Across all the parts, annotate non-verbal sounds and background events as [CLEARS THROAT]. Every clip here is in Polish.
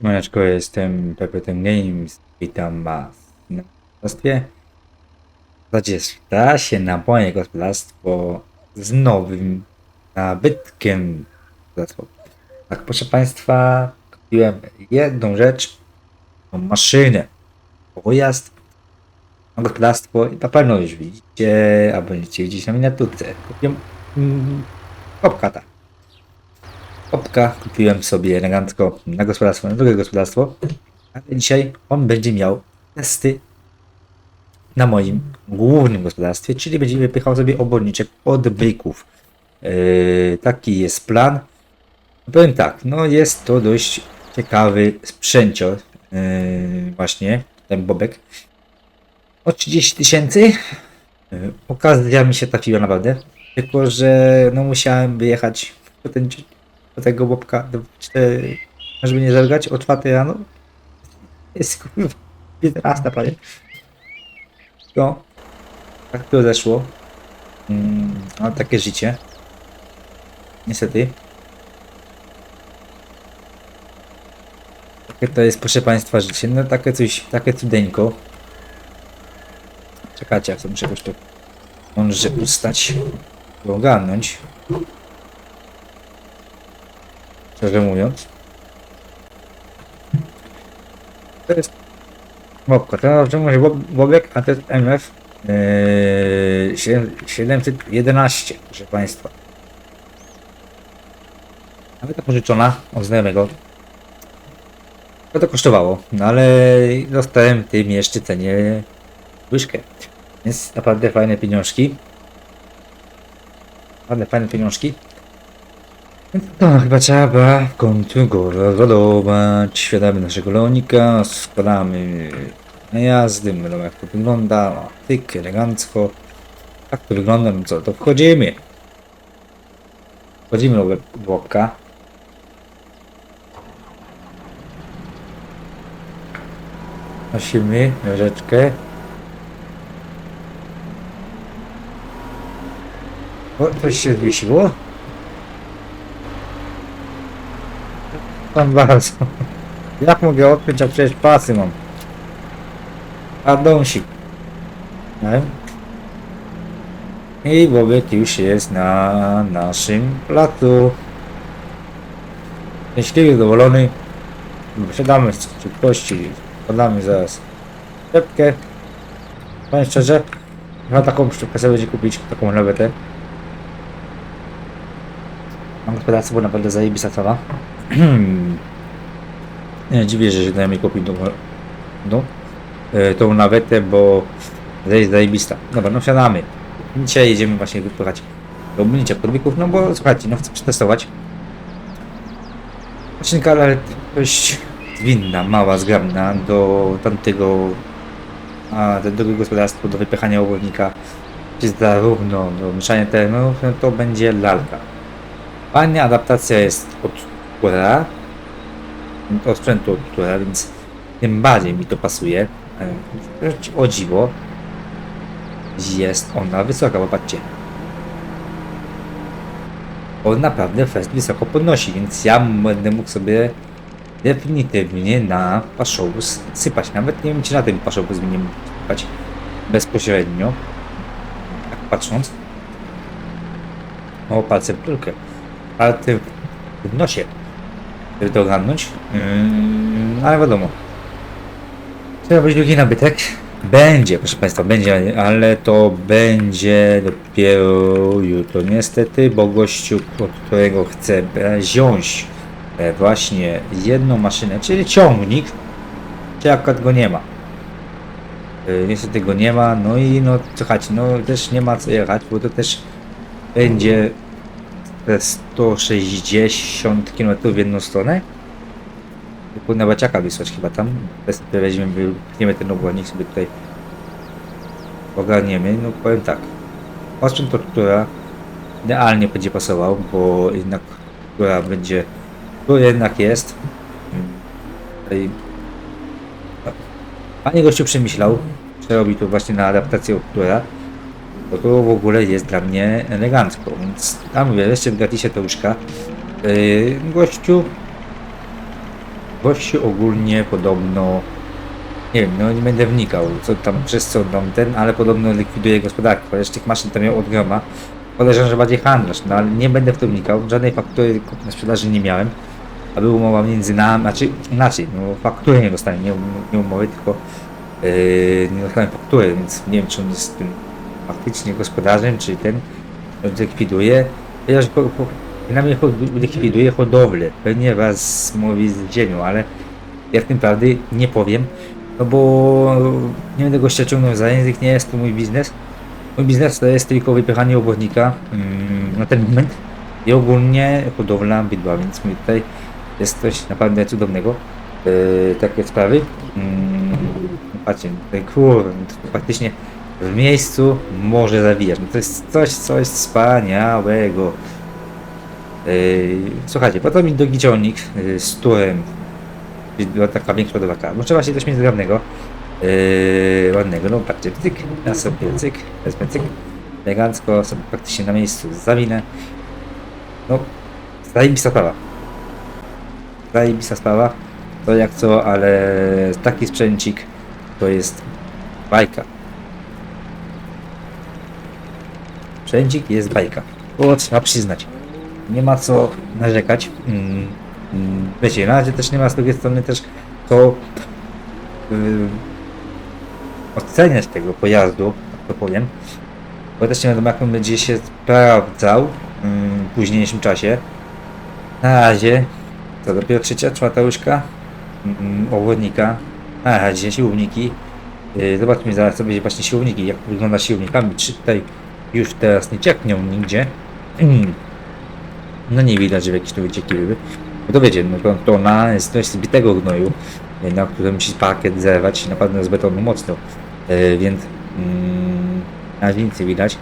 Maneczko, jestem PPT Games. Witam Was na gospodarstwie. Zaczyna się na moje gospodarstwo z nowym nabytkiem. Tak, proszę Państwa, kupiłem jedną rzecz, maszynę, pojazd, gospodarstwo i na pewno już widzicie, albo będziecie widzieć na miniaturce. Kupiłem mm, Bobcata. Opka kupiłem sobie elegancko na gospodarstwo, na drugie gospodarstwo. Ale dzisiaj on będzie miał testy na moim głównym gospodarstwie, czyli będzie wypychał sobie oborniczek od byków. Yy, taki jest plan. Powiem tak, no jest to dość ciekawy sprzęcior. Yy, właśnie ten bobek. O 30 tysięcy. Yy, okazja mi się trafiła naprawdę. Tylko, że no musiałem wyjechać po ten do tego 4, żeby nie zergać o 4 rano. Jest kurwa 15 prawie. No, tak to zeszło. Mm, takie życie. Niestety. Takie to jest, proszę Państwa, życie. No takie coś, takie cudeńko. Czekajcie, ja sobie muszę jakoś to mądrze ustać, ogarnąć szczerze mówiąc. To jest Bobko, to dobrze mówię, Bob, Bobek, a to jest MF yy, 711, proszę Państwa. Nawet to pożyczona od znajomego. To to kosztowało, no ale dostałem tym jeszcze cenie łyżkę. Więc naprawdę fajne pieniążki. Naprawdę fajne pieniążki. No, chyba trzeba w końcu go rozładować. Świadamy naszego lonika, składamy najazdy, mówią jak to wygląda. Tyk, elegancko. Tak to wygląda, no co, to wchodzimy. Wchodzimy do błokka. Nosimy łyżeczkę. O, coś się zwiesiło? Pan bardzo. Jak mogę odpiąć, a przecież pasy mam. Pardonsik. No. I Bobek już jest na naszym placu. Szczęśliwy, zadowolony. Wysiadamy z szybkości. Podamy zaraz szczepkę. Powiem szczerze, chyba taką szczepkę sobie będzie kupić, taką lewetę. Mam gospodarstwo, bo naprawdę zajebista sprawa. Dziwię, że znajomy kupił tą, no, e, tą nawetę, bo jest zajebista. Dobra, no wsiadamy. Dzisiaj jedziemy właśnie wypychać obmycia podbiegów, no bo słuchajcie, no chcę przetestować. Maszynka, ale dość zwinna, mała, zgrabna do tamtego a do drugiego gospodarstwa, do wypychania obwodnika, czy zarówno do mieszania terenów, no to będzie lalka. Fajna adaptacja jest od która sprzętu od która, więc tym bardziej mi to pasuje. E, O dziwo, jest ona wysoka, popatrzcie. On naprawdę fest wysoko podnosi, więc ja będę mógł sobie definitywnie na paszowóz sypać. Nawet nie wiem, czy na tym paszowóz nie mógł sypać bezpośrednio. Tak patrząc. O, palcem w tylko. Palcem w nosie ogarnąć. Yy, ale wiadomo. Trzeba być drugi nabytek. Będzie, proszę Państwa, będzie, ale to będzie dopiero jutro niestety, bo gościu, od którego chcę wziąć e, właśnie jedną maszynę, czyli ciągnik, czy akurat go nie ma. E, Niestety go nie ma, no i no słuchajcie, no też nie ma co jechać, bo to też będzie 160 km w jedną stronę. Tylko na baciaka wysłać chyba tam. Bez weźmiemy, wypchniemy ten ogólnik sobie tutaj ogarniemy. No powiem tak. Osprzęt to, która idealnie będzie pasował, bo jednak która będzie, to jednak jest. Tutaj Panie gościu przemyślał, przerobi tu właśnie na adaptację która bo to w ogóle jest dla mnie elegancko, więc tam mówię, jeszcze w to łóżka. Yy, gościu gościu ogólnie podobno, nie wiem, no nie będę wnikał, co tam, przez co tam ten, ale podobno likwiduje gospodarkę, chociaż tych maszyn tam miał od groma. Podejrzewam, że bardziej handlarz, no ale nie będę w to wnikał, żadnej faktury kupna sprzedaży nie miałem, a była umowa między nami, znaczy inaczej, no faktury nie dostałem, nie, nie umowy, tylko yy, nie dostałem faktury, więc nie wiem, czy on jest tym faktycznie gospodarzem, czy ten on likwiduje, chociaż po, po, przynajmniej likwiduje hodowlę, pewnie was mówi z ziemią, ale ja w tym prawdy nie powiem, no bo nie będę gościa ciągnął za język, nie jest to mój biznes. Mój biznes to jest tylko wypychanie obwodnika mm, na ten moment i ogólnie hodowla bydła, więc mi tutaj jest coś naprawdę cudownego. Yy, takie sprawy. Mm, patrzcie, tutaj to faktycznie w miejscu może zawijać. No to jest coś, coś wspaniałego. Yy, słuchajcie, potem mi do gicionik yy, z turem była taka większa. No trzeba się coś mieć zgrabnego. Yy, ładnego, no patrzcie, cyk, ja sobie cyk, wezmę cyk, elegancko sobie praktycznie na miejscu zawinę. No, zajebista sprawa. Zajebista sprawa. To jak co, ale taki sprzęcik to jest bajka. Sprzęcik jest bajka. To trzeba przyznać. Nie ma co narzekać. Mm, mm, wiecie, na razie też nie ma z drugiej strony też to yy, oceniać tego pojazdu, tak to powiem. Bo też nie wiadomo jak on będzie się sprawdzał yy, w późniejszym czasie. Na razie to dopiero trzecia, czwarta łyżka yy, obwodnika. Na razie siłowniki. Yy, zobaczmy zaraz co będzie właśnie siłowniki, jak wygląda siłownikami. Czy tutaj już teraz nie ciekną nigdzie. No nie widać, że jakieś tu wycieki były. No to wiecie, no to, to na jest, jest zbitego gnoju, na którym musi parkiet zerwać, naprawdę z betonu mocno, e, więc mm, na razie widać.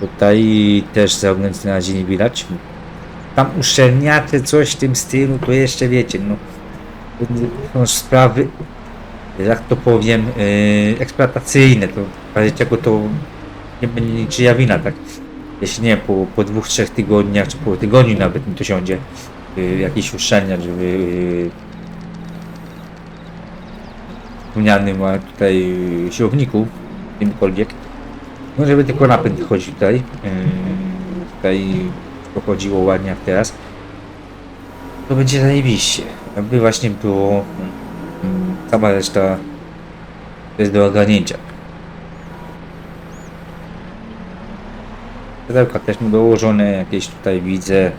Tutaj też zewnątrz na razie nie widać. Tam uszczelniacze, coś w tym stylu, to jeszcze wiecie, no są sprawy, jak to powiem, e, eksploatacyjne, to w razie czego to nie będzie niczyja wina, tak? Jeśli nie, po, po dwóch, trzech tygodniach, czy po tygodniu nawet mi to siądzie, y, jakiś uszczelniacz, żeby y, wspomnianym a tutaj y, siłowniku, kimkolwiek, no żeby tylko napęd chodził tutaj, y, tutaj pochodziło ładnie jak teraz, to będzie zajebiście. Jakby właśnie było mm, cała reszta to jest do ogarnięcia. Pudełka też mu dołożone, jakieś tutaj widzę.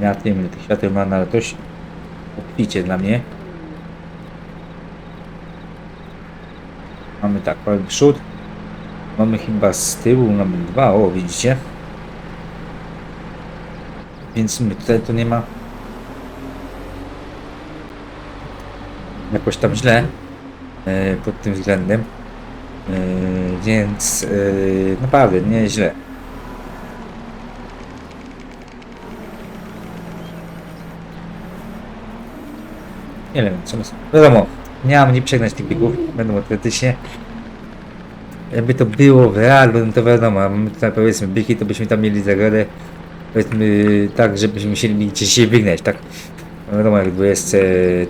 Nie wiem, ile tych świateł ma, no ale dość obficie dla mnie. Mamy tak, mamy przód. Mamy chyba z tyłu, mamy dwa, o widzicie. Więc my tutaj to nie ma jakoś tam źle e, pod tym względem. Yy, więc yy, naprawdę nieźle. Nie wiem, co nas... Wiadomo, nie mam nie przegnać tych biegów, będą atletycznie. Jakby to było w realu, no to wiadomo, a my tutaj powiedzmy byki, to byśmy tam mieli zagrodę powiedzmy tak, żebyśmy musieli gdzieś się wygnać, tak? No wiadomo, jak w 20,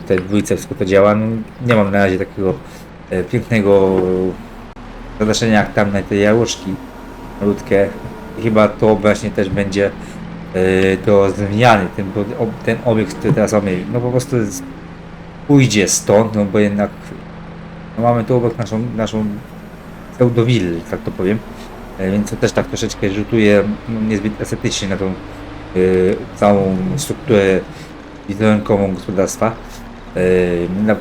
te dwójce wszystko to działa, no nie mam na razie takiego e, pięknego zadaszenia jak tam na te jałoczki malutkie. Chyba to właśnie też będzie yy, do zmiany, ten, ten obiekt, który teraz mamy, no po prostu z, pójdzie stąd, no bo jednak no mamy tu obok naszą, naszą pseudowillę, tak to powiem. E, Więc to też tak troszeczkę rzutuje no, niezbyt estetycznie na tą yy, całą strukturę wizerunkową gospodarstwa. Yy, na,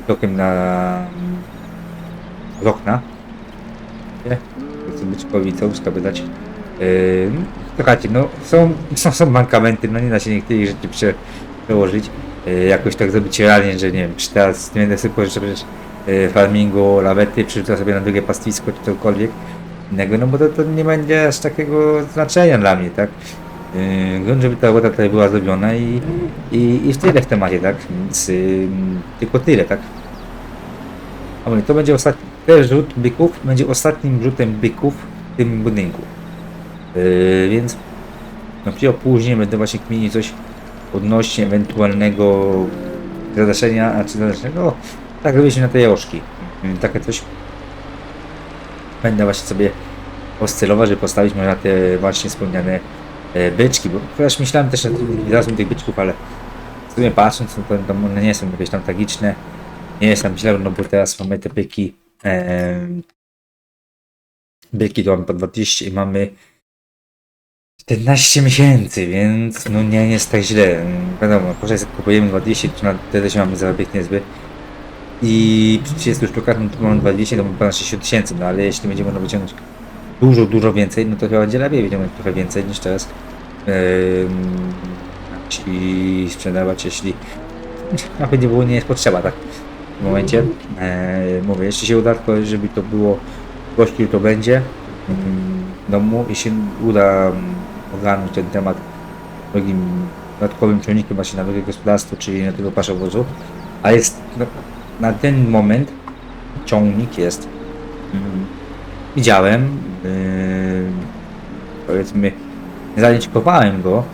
widokiem na z okna. Nie? Chcę być policą, trzeba dać. Yy, słuchajcie, no są, [LAUGHS] są, są mankamenty, no nie da się niektórych rzeczy prze, przełożyć. Yy, jakoś tak zrobić realnie, że nie wiem, czy teraz nie będę sobie pożyczał yy, farmingu, lawety, przerzucę sobie na drugie pastwisko, czy cokolwiek innego, no bo to, to nie będzie aż takiego znaczenia dla mnie, tak? Yy, żeby ta robota tutaj była zrobiona i, i, i w tyle w temacie, tak? Więc yy, tylko tyle, tak? A mówię, to będzie ostatni, ten rzut byków będzie ostatnim rzutem byków w tym budynku. Yy, więc No dopiero później będę właśnie kminił coś odnośnie ewentualnego zadaszenia, a czy zadaszenia, tak robiliśmy na te jałoszki. Mm, Takie coś będę właśnie sobie oscylować, żeby postawić może na te właśnie wspomniane e, byczki, bo też myślałem też nad razem tych byczków, ale w sumie patrząc, no to, to one nie są jakieś tam tragiczne, nie jest tam źle, no bo teraz mamy te byki, em, byki to mamy po 20 i mamy 14 miesięcy, więc no nie jest tak źle. Wiadomo, może jak kupujemy 20, to na wtedy się mamy zarobić niezły. I przy 30 sztukach, no to mamy 20, to mamy ponad 60 tysięcy, no ale jeśli będziemy można wyciągnąć dużo, dużo więcej, no to chyba będzie lepiej wyciągnąć trochę więcej niż teraz. Ym, I sprzedawać, jeśli [LAUGHS] nawet nie było, nie jest potrzeba, tak? W momencie. E, mówię, jeśli się uda, żeby to było gościu, to będzie mm, domu, jeśli uda mm, ogarnąć ten temat drugim dodatkowym ciągnikiem właśnie na drugie gospodarstwo, czyli na tego paszowozu, a jest no, na ten moment ciągnik jest mm, widziałem yy, powiedzmy nie zaliczkowałem go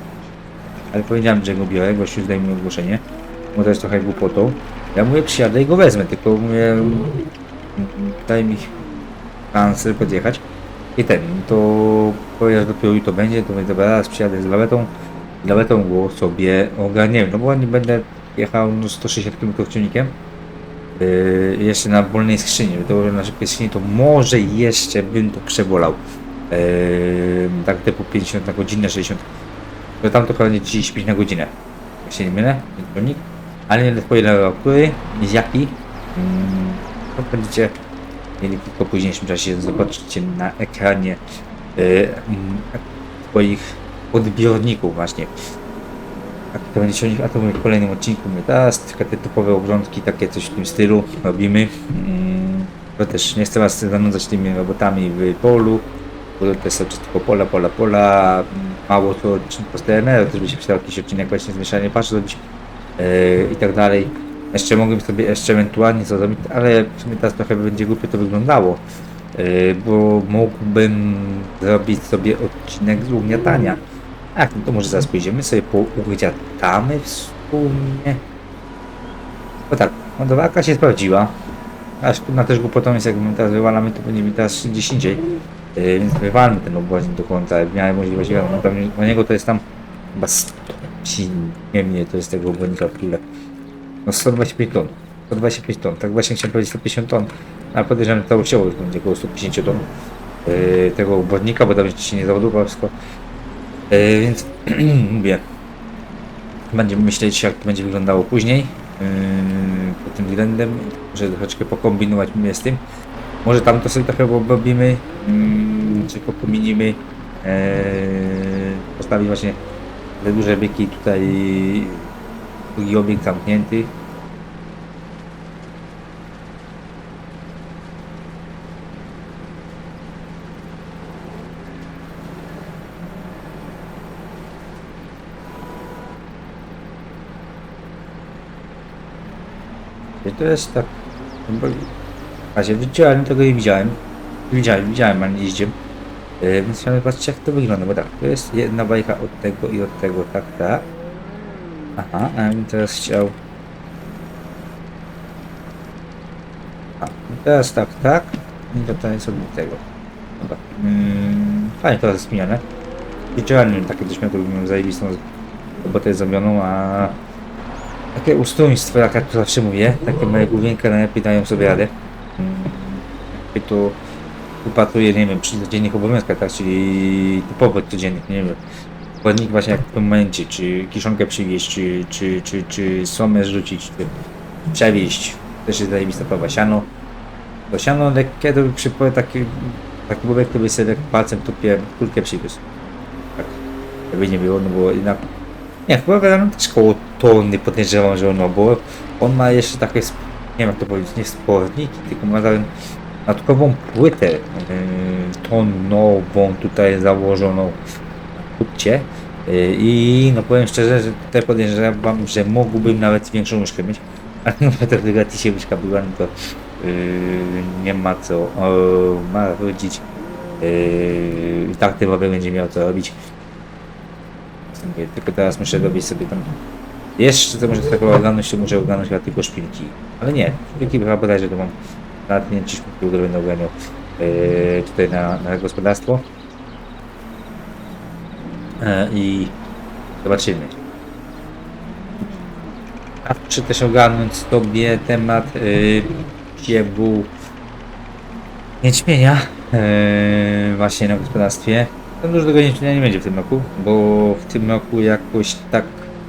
ale powiedziałem, że go biorę, gościu zdaj mi ogłoszenie bo to jest trochę głupotą ja mówię przyjadę i go wezmę, tylko mówię daj mi szansę podjechać i ten, to że dopiero jutro będzie, to mówię, dobra, raz przyjadę z lawetą lawetą go sobie ogarniemy, no bo nie będę jechał no, 160 km ciągnikiem Yy, jeszcze na wolnej skrzyni, to na szybkiej skrzyni to może jeszcze bym to przebolał. Yy, tak typu 50 na godzinę, 60. To tam to pewnie 35 na godzinę. Jak się nie mylę, ciągnik. Ale nie spoiler o który, z jaki. Yy, to będziecie mieli tylko w późniejszym czasie zobaczycie na ekranie yy, mm, swoich odbiorników właśnie. Tak, to będzie ciągnik, a to w kolejnym odcinku. My teraz tylko te typowe obrządki, takie coś w tym stylu robimy. Mm, To też nie chcę was zanudzać tymi robotami w polu, bo to jest tylko pola, pola, pola. mm, Mało to po TNR, też by się przydał jakiś odcinek właśnie zmieszanie pasz zrobić i tak dalej. Jeszcze mogłem sobie jeszcze ewentualnie co zrobić, ale w sumie teraz trochę będzie głupio to wyglądało. Yy, bo mógłbym zrobić sobie odcinek z ugniatania. Tak, no to może zaraz pójdziemy sobie po ugniatamy wspólnie. No tak, ładowarka się sprawdziła. Aż na też głupotą jest, jak my teraz wywalamy, to będzie mi teraz gdzieś indziej. Yy, więc wywalmy ten obłaznik do końca, w miarę możliwości. No, na niego to jest tam chyba 100, nie mnie to jest tego obłaznika w tyle. No 125 ton. 125 ton, tak właśnie chciałem powiedzieć 150 ton, ale podejrzewam, że całościowo już będzie około 150 ton yy, tego obwodnika, bo tam się nie załadowało wszystko. Yy, więc [CLEARS THROAT] mówię, będziemy myśleć jak to będzie wyglądało później yy, pod tym względem, że troszeczkę pokombinować z tym. Może tam to sobie trochę robimy, yy, czy pokominimy, yy, postawić właśnie te duże byki tutaj, drugi obiekt zamknięty. I to jest tak. A się widziałem, tego nie widziałem. Widziałem, widziałem, ale nie jeździłem. Yy, więc chciałem zobaczyć jak to wygląda, bo tak, to jest jedna bajka od tego i od tego, tak, tak. Aha, a ja bym teraz chciał... A, i teraz tak, tak. I to to jest od tego. Dobra. Mm, fajnie to jest zmienione. Widziałem takie coś miał, to bym zajebistą robotę zrobioną, a takie ustrojstwo, jak ja to zawsze mówię, takie moje główienka najlepiej dają sobie radę. Mm, Jakby to upatruję, nie wiem, przy codziennych obowiązkach, tak, czyli typowo codziennych, nie wiem, składnik właśnie jak w tym momencie, czy kiszonkę przywieźć, czy, czy, czy, czy somę zrzucić, czy przewieźć, też jest zajebista prawa, siano. To siano lekkie, to przypomnę taki, taki to by sobie palcem tupie, kulkę przywiózł. Tak, jakby nie było, no bo jednak nie, chyba no, też koło tony podejrzewam, że ono, bo on ma jeszcze takie, nie wiem jak to powiedzieć, nie sporniki, tylko ma tam dodatkową płytę yy, tonową tutaj założoną na kupcie. Yy, I no powiem szczerze, że tutaj podejrzewam, że mógłbym nawet większą łyżkę mieć, [LAUGHS] ale no to w gratisie łyżka była, no to yy, nie ma co o, ma chodzić. Yy, tak ten będzie miał co robić. Tylko teraz muszę robić sobie tam... Jeszcze to może ogarnąć, to muszę ogarnąć tylko szpilki. Ale nie, szpilki chyba bodajże to mam na 5 szpilki, które będę ogarniał yy, tutaj na, na gospodarstwo. E, I zobaczymy. A czy też ogarnąć sobie temat yy, jęczmienia yy, właśnie na gospodarstwie. Tam dużo tego jęczmienia nie będzie w tym roku, bo w tym roku jakoś tak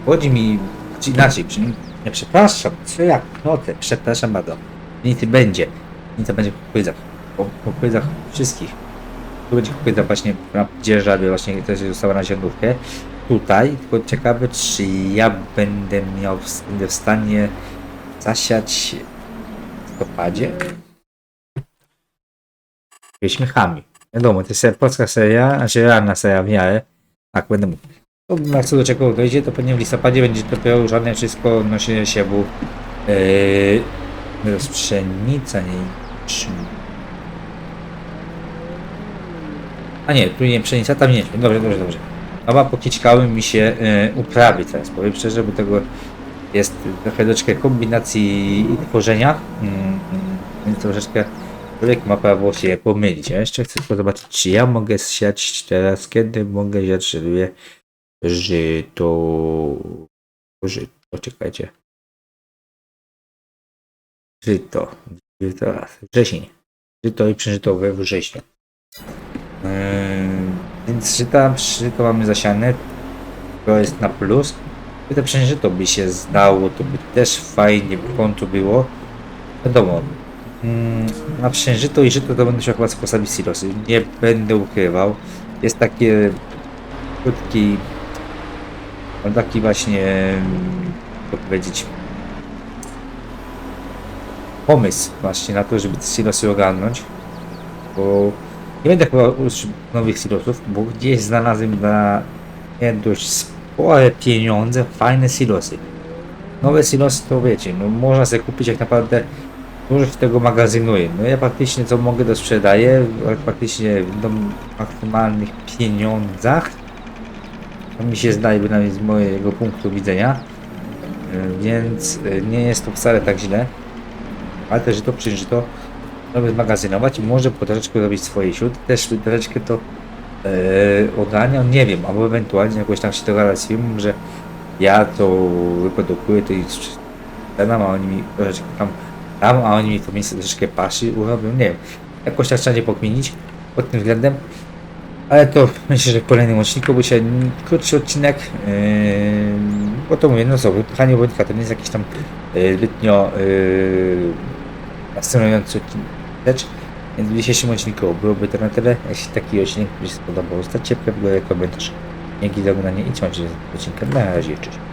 chodzi mi inaczej, nie przepraszam, co jak notę, przepraszam bardzo. Nic będzie, nic będzie po kukurydzach, po, wszystkich. Tu będzie kukurydza właśnie na dzierżawie, właśnie też została na ziarnówkę. Tutaj, tylko ciekawe czy ja będę miał, będę w stanie zasiać w listopadzie? Śmiechami. Wiadomo, to jest polska seria, znaczy realna seria w miarę. Tak, będę mógł. To jak co do czego dojdzie, to pewnie w listopadzie będzie dopiero żadne wszystko noszenie siewu. Yy, pszenica, nie A nie, tu nie pszenica, tam nie. Dobrze, dobrze, dobrze. Oba pokićkały mi się e, uprawy teraz, powiem szczerze, bo tego jest trochę troszeczkę kombinacji i tworzenia, mm, więc troszeczkę człowiek ma prawo się pomylić. Ja jeszcze chcę zobaczyć, czy ja mogę siać teraz, kiedy mogę siać sobie żyto, żyto, czekajcie. Żyto, żyto, wrzesień. Żyto i przeżyto we wrześniu. Yy, więc żyta, żyto mamy zasiane. To jest na plus. Gdyby to przeżyto by się zdało, to by też fajnie w końcu było. Wiadomo, mm, na przężyto i żyto to będę się chyba postawić silosy. Nie będę ukrywał. Jest takie krótki, no taki właśnie, mm, jak powiedzieć, pomysł właśnie na to, żeby te silosy ogarnąć. Bo nie będę chyba nowych silosów, bo gdzieś znalazłem dla nie dość spore pieniądze fajne silosy. Nowe silosy to wiecie, no można sobie kupić jak naprawdę dużo się tego magazynuje. No ja praktycznie co mogę to sprzedaję, praktycznie w maksymalnych pieniądzach. To mi się zdaje przynajmniej z mojego punktu widzenia. E, Więc e, nie jest to wcale tak źle. Ale też to przyjrzy to nawet magazynować i może po troszeczkę robić swoje śród. Też troszeczkę to e, ogarniam, nie wiem, albo ewentualnie jakoś tam się dogadać z firmą, że ja to wyprodukuję, to i sprzedam, a oni mi troszeczkę tam a oni mi to miejsce troszeczkę paszy urobią, nie wiem. Jakoś tak trzeba nie pokminić pod tym względem. Ale to myślę, że w kolejnym odcinku będzie n- krótszy odcinek, yy, bo to mówię, no co, wypychanie wodnika to nie jest jakiś tam yy, zbytnio yy, fascynujący odcinek rzecz. Więc w dzisiejszym odcinku byłoby to na tyle. Jeśli taki odcinek mi się spodobał, zostawcie pewnego komentarz. Dzięki za oglądanie i trzymajcie się z. Na razie, cześć.